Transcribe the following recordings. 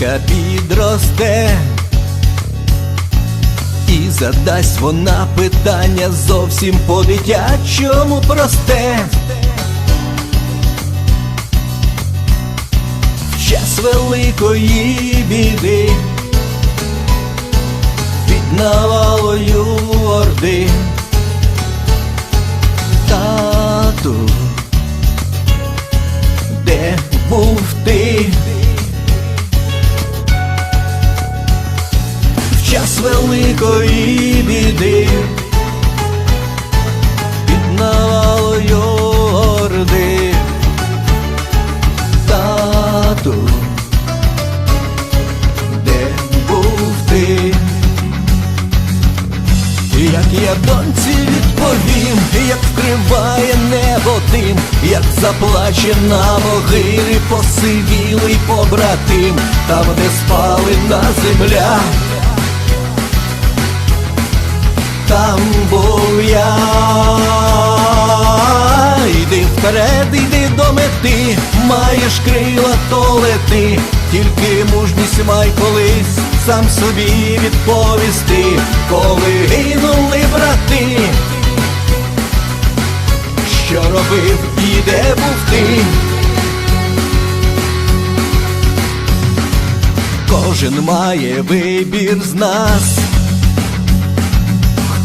донька підросте, і задасть вона питання зовсім по-дитячому просте. В час великої біди під навалою орди. Час великої біди під навалою орди. Тату, де був ти? Як я доньці відповім, як вкриває небо тим, як заплаче на могилі посивілий побратим, там, де спалена земля, там був я. Йди вперед, йди до мети, маєш крила, то лети, тільки мужність май колись сам собі відповісти, коли гинули брати, що робив і де був ти. Кожен має вибір з нас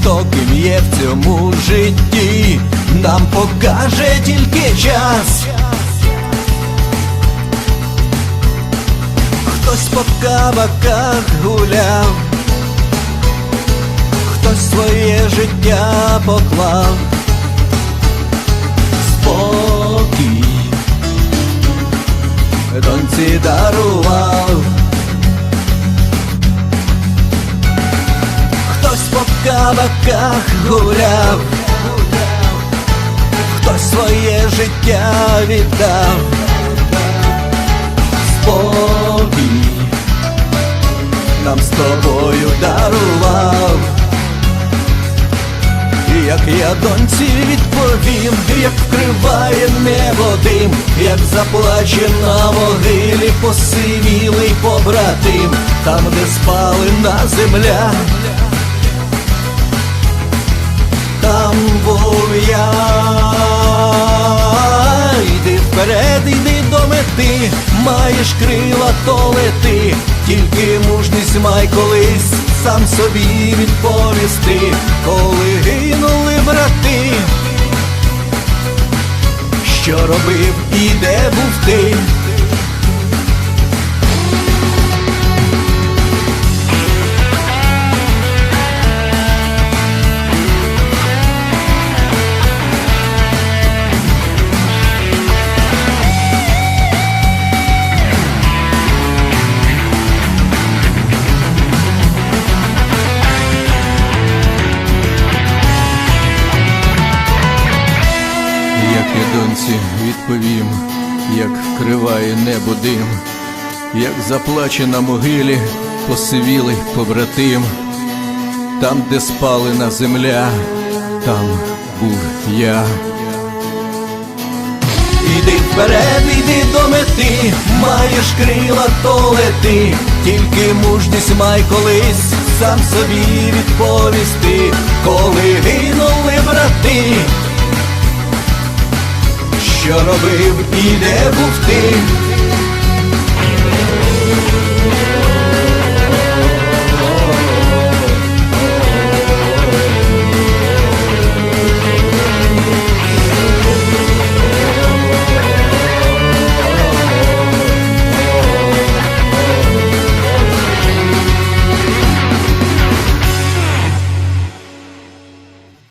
хто ким є в цьому житті, нам покаже тільки час. Хтось по кабаках гуляв, хтось своє життя поклав. По кабаках гуляв, хтось своє життя віддав, спокій нам з тобою дарував. І Як я доньці відповім, як вкриває небо дим, як заплаче на могилі посивілий побратим, там, де спалена земля. Там я. Йди вперед, йди до мети, маєш крила, то лети, тільки мужність май колись сам собі відповісти, коли гинули брати, що робив і де був ти. Доньці відповім, як вкриває небо дим, як заплаче на могилі посивілий побратим, там, де спалена земля, там був я. Іди вперед, іди до мети, маєш крила, то лети, тільки мужність май колись сам собі відповісти, коли гинули брати що робив і де був ти.